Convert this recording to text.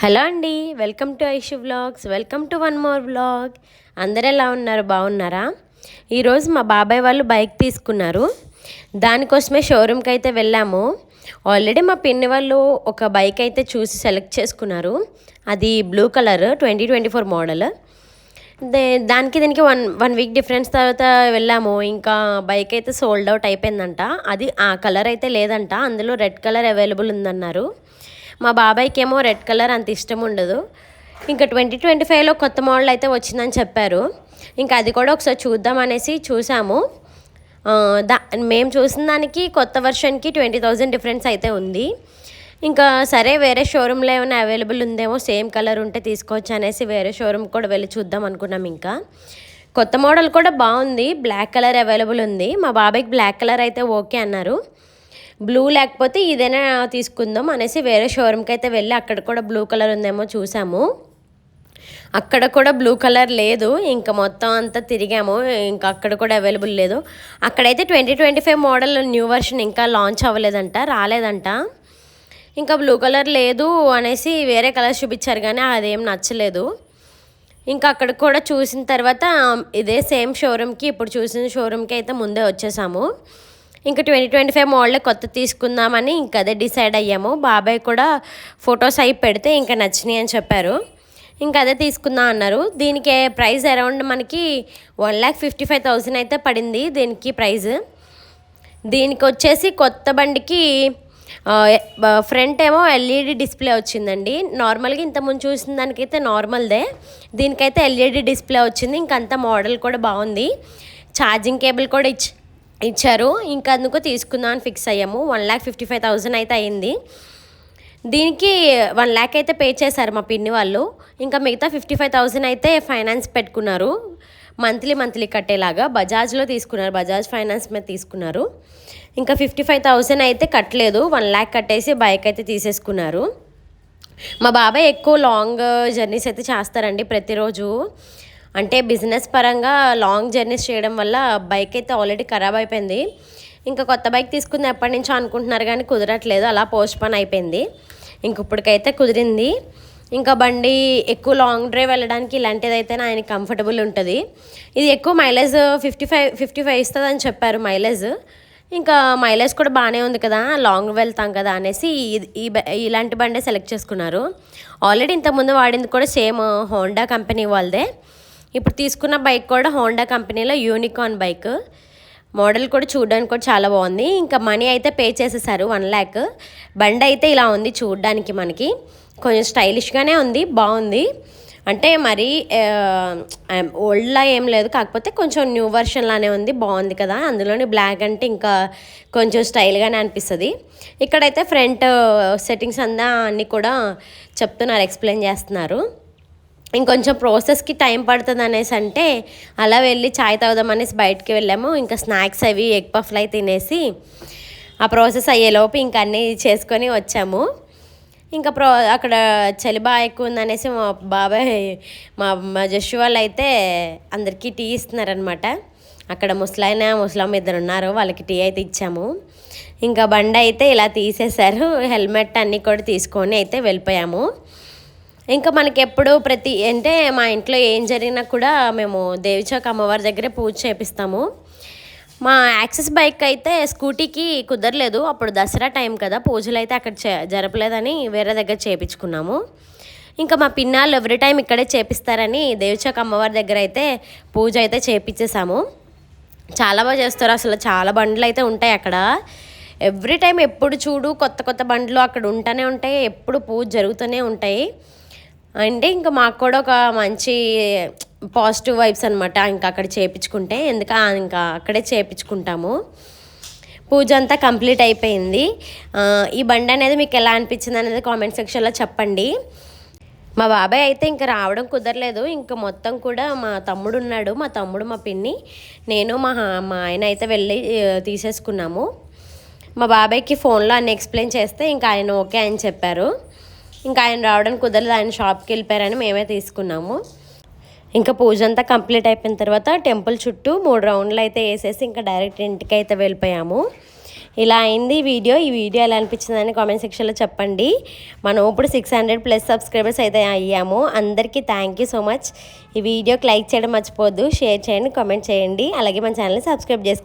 Hello అండి welcome to Aishu vlogs welcome to one more vlog. అందరు ఎలా ఉన్నారు బాగున్నారా? ఈరోజు మా బాబాయ్ వాళ్ళు బైక్ తీసుకున్నారు. దానికోసమే షోరూమ్కి అయితే వెళ్ళాము. ఆల్రెడీ మా పిన్ని వాళ్ళు ఒక బైక్ అయితే చూసి సెలెక్ట్ చేసుకున్నారు. అది blue colour twenty twenty four model. They దానికి దీనికి వన్ వన్ వీక్ డిఫరెన్స్ తర్వాత వెళ్ళాము. ఇంకా బైక్ అయితే సోల్డ్ అవుట్ అయిపోయిందంట. అది ఆ కలర్ అయితే లేదంట. అందులో రెడ్ కలర్ అవైలబుల్ ఉందన్నారు. మా బాబాయ్కి ఏమో రెడ్ కలర్ అంత ఇష్టం ఉండదు. ఇంకా ట్వంటీ ట్వంటీ ఫైవ్లో కొత్త మోడల్ అయితే వచ్చిందని చెప్పారు. ఇంకా అది కూడా ఒకసారి చూద్దాం అనేసి చూసాము. దా మేము చూసిన దానికి కొత్త వర్షన్కి ట్వంటీ థౌజండ్ డిఫరెన్స్ అయితే ఉంది. ఇంకా సరే వేరే షోరూంలో ఏమైనా అవైలబుల్ ఉందేమో సేమ్ కలర్ ఉంటే తీసుకోవచ్చు అనేసి వేరే షోరూమ్ కూడా వెళ్ళి చూద్దాం అనుకున్నాం ఇంకా. కొత్త మోడల్ కూడా బాగుంది బ్లాక్ కలర్ అవైలబుల్ ఉంది. మా బాబాయ్కి బ్లాక్ కలర్ అయితే ఓకే అన్నారు. బ్లూ లేకపోతే ఇదైనా తీసుకుందాం అనేసి వేరే షోరూమ్కి అయితే వెళ్ళి అక్కడ కూడా బ్లూ కలర్ ఉందేమో చూసాము. అక్కడ కూడా బ్లూ కలర్ లేదు. ఇంకా మొత్తం అంతా తిరిగాము. ఇంకా అక్కడ కూడా అవైలబుల్ లేదు. అక్కడైతే twenty twenty five model new version ఇంకా లాంచ్ అవ్వలేదంట రాలేదంట. ఇంకా బ్లూ కలర్ లేదు అనేసి వేరే కలర్ చూపించారు కానీ అదేం నచ్చలేదు. ఇంకా అక్కడ కూడా చూసిన తర్వాత ఇదే సేమ్ షోరూమ్కి ఇప్పుడు చూసిన షోరూమ్కి అయితే ముందే వచ్చేసాము. ఇంకా ట్వంటీ ట్వంటీ ఫైవ్ మోడల్ కొత్త తీసుకుందామని ఇంకా అదే డిసైడ్ అయ్యాము. బాబాయ్ కూడా ఫొటోస్ అయి పెడితే ఇంకా నచ్చినాయి అని చెప్పారు. ఇంకా అదే తీసుకుందాం అన్నారు. దీనికి ప్రైస్ అరౌండ్ మనకి one lakh fifty five thousand అయితే పడింది దీనికి ప్రైస్. దీనికి వచ్చేసి కొత్త బండికి ఫ్రంట్ ఏమో ఎల్ఈడి డిస్ప్లే వచ్చిందండి. నార్మల్గా ఇంతకుముందు చూసిన దానికైతే నార్మల్దే. దీనికైతే ఎల్ఈడి డిస్ప్లే వచ్చింది. ఇంకంత మోడల్ కూడా బాగుంది. ఛార్జింగ్ కేబుల్ కూడా ఇచ్చి ఇచ్చారు. ఇంకా అందుకు తీసుకుందాం అని ఫిక్స్ అయ్యాము. One lakh fifty five thousand అయితే అయింది. దీనికి వన్ ల్యాక్ అయితే పే చేశారు మా పిన్ని వాళ్ళు. ఇంకా మిగతా ఫిఫ్టీ ఫైవ్ థౌజండ్ అయితే ఫైనాన్స్ పెట్టుకున్నారు. మంత్లీ మంత్లీ కట్టేలాగా బజాజ్లో తీసుకున్నారు. బజాజ్ ఫైనాన్స్ మీద తీసుకున్నారు. ఇంకా ఫిఫ్టీ ఫైవ్ థౌజండ్ అయితే కట్టలేదు. వన్ ల్యాక్ కట్టేసి బైక్ అయితే తీసేసుకున్నారు. మా బాబాయ్ ఎక్కువ లాంగ్ జర్నీస్ అయితే చేస్తారండి ప్రతిరోజు. అంటే బిజినెస్ పరంగా లాంగ్ జర్నీస్ చేయడం వల్ల బైక్ అయితే ఆల్రెడీ ఖరాబ్ అయిపోయింది. ఇంకా కొత్త బైక్ తీసుకుంది ఎప్పటి నుంచో అనుకుంటున్నారు కానీ కుదరట్లేదు. అలా పోస్ట్ పోన్ అయిపోయింది. ఇంక ఇప్పటికైతే కుదిరింది. ఇంకా బండి ఎక్కువ లాంగ్ డ్రైవ్ వెళ్ళడానికి ఇలాంటిది అయితే ఆయన కంఫర్టబుల్ ఉంటుంది. ఇది ఎక్కువ mileage fifty five fifty five ఇస్తుంది అని చెప్పారు మైలేజ్ ఇంకా మైలేజ్ కూడా బాగానే ఉంది కదా లాంగ్ వెళ్తాం కదా అనేసి ఈ ఇలాంటి బండే సెలెక్ట్ చేసుకున్నారు. ఆల్రెడీ ఇంతకుముందు వాడింది కూడా సేమ్ హోండా కంపెనీ వాళ్ళదే. ఇప్పుడు తీసుకున్న బైక్ కూడా హోండా కంపెనీలో యూనికాన్ బైక్. మోడల్ కూడా చూడడానికి కూడా చాలా బాగుంది. ఇంకా మనీ అయితే పే చేసేసారు వన్ ల్యాక్. బండి అయితే ఇలా ఉంది చూడడానికి మనకి. కొంచెం స్టైలిష్గానే ఉంది బాగుంది. అంటే మరీ ఓల్డ్లా ఏం లేదు. కాకపోతే కొంచెం న్యూ వర్షన్ లానే ఉంది బాగుంది కదా. అందులోని బ్లాక్ అంటే ఇంకా కొంచెం స్టైల్గానే అనిపిస్తుంది. ఇక్కడైతే ఫ్రంట్ సెట్టింగ్స్ అందా అన్నీ కూడా చెప్తున్నారు ఎక్స్ప్లెయిన్ చేస్తున్నారు. ఇంకొంచెం ప్రాసెస్కి టైం పడుతుంది అనేసి అంటే అలా వెళ్ళి చాయ్ తాగుదాం అనేసి బయటికి వెళ్ళాము. ఇంకా స్నాక్స్ అవి ఎగ్ పఫ్లు అవి తినేసి ఆ ప్రాసెస్ అయ్యేలోపు ఇంకా అన్నీ చేసుకొని వచ్చాము. ఇంకా ప్రో అక్కడ చలి బాగా ఎక్కువ ఉందనేసి మా బాబాయ్ మా మా జస్సు వాళ్ళు అయితే అందరికీ టీ ఇస్తున్నారనమాట అక్కడ ముసలాయన ముసలాం ఇద్దరు ఉన్నారు వాళ్ళకి టీ అయితే ఇచ్చాము. ఇంకా బండి అయితే ఇలా తీసేశారు. హెల్మెట్ అన్నీ కూడా తీసుకొని అయితే వెళ్ళిపోయాము. ఇంకా మనకి ఎప్పుడు ప్రతి అంటే మా ఇంట్లో ఏం జరిగినా కూడా మేము దేవిచౌక్ అమ్మవారి దగ్గరే పూజ చేపిస్తాము. మా యాక్సెస్ బైక్ అయితే స్కూటీకి కుదరలేదు. అప్పుడు దసరా టైం కదా పూజలు అయితే అక్కడ జరపలేదని వేరే దగ్గర చేపించుకున్నాము ఇంకా మా పిన్నాళ్ళు ఎవ్రీ టైం ఇక్కడే చేపిస్తారని దేవిచౌక్ అమ్మవారి దగ్గర అయితే పూజ అయితే చేపించేసాము చాలా బాగా చేస్తారు అసలు చాలా బండ్లు అయితే ఉంటాయి అక్కడ. ఎవ్రీ టైం ఎప్పుడు చూడు కొత్త కొత్త బండ్లు అక్కడ ఉంటూనే ఉంటాయి ఎప్పుడు పూజ జరుగుతూనే ఉంటాయి. అంటే ఇంకా మాకు కూడా ఒక మంచి పాజిటివ్ వైబ్స్ అనమాట ఇంకా అక్కడ చేపించుకుంటే. ఎందుక ఇంకా అక్కడే చేపించుకుంటాము. పూజ అంతా కంప్లీట్ అయిపోయింది. ఈ బండి అనేది మీకు ఎలా అనిపించింది అనేది కామెంట్ సెక్షన్లో చెప్పండి. మా బాబాయ్ అయితే ఇంకా రావడం కుదరలేదు. ఇంకా మొత్తం కూడా మా తమ్ముడు ఉన్నాడు. మా తమ్ముడు మా పిన్ని నేను మా మా ఆయన అయితే వెళ్ళి తీసేసుకున్నాము. మా బాబాయ్కి ఫోన్లో అన్ని ఎక్స్ప్లెయిన్ చేస్తే ఇంకా ఆయన ఓకే అని చెప్పారు. ఇంకా ఆయన రావడానికి కుదరలేదు. ఆయన షాప్కి వెళ్ళిపోయారని మేమే తీసుకున్నాము. ఇంకా పూజ అంతా కంప్లీట్ అయిపోయిన తర్వాత టెంపుల్ చుట్టూ మూడు రౌండ్లు అయితే వేసేసి ఇంకా డైరెక్ట్ ఇంటికి అయితే వెళ్ళిపోయాము. ఇలా అయింది వీడియో. ఈ వీడియో ఎలా అనిపించిందని కామెంట్ సెక్షన్లో చెప్పండి. మనం ఇప్పుడు సిక్స్ హండ్రెడ్ ప్లస్ సబ్స్క్రైబర్స్ అయితే అయ్యాము. అందరికీ థ్యాంక్ యూ సో మచ్. ఈ వీడియోకి లైక్ చేయడం మర్చిపోద్దు షేర్ చేయండి కామెంట్ చేయండి. అలాగే మన ఛానల్ని సబ్స్క్రైబ్ చేసుకోండి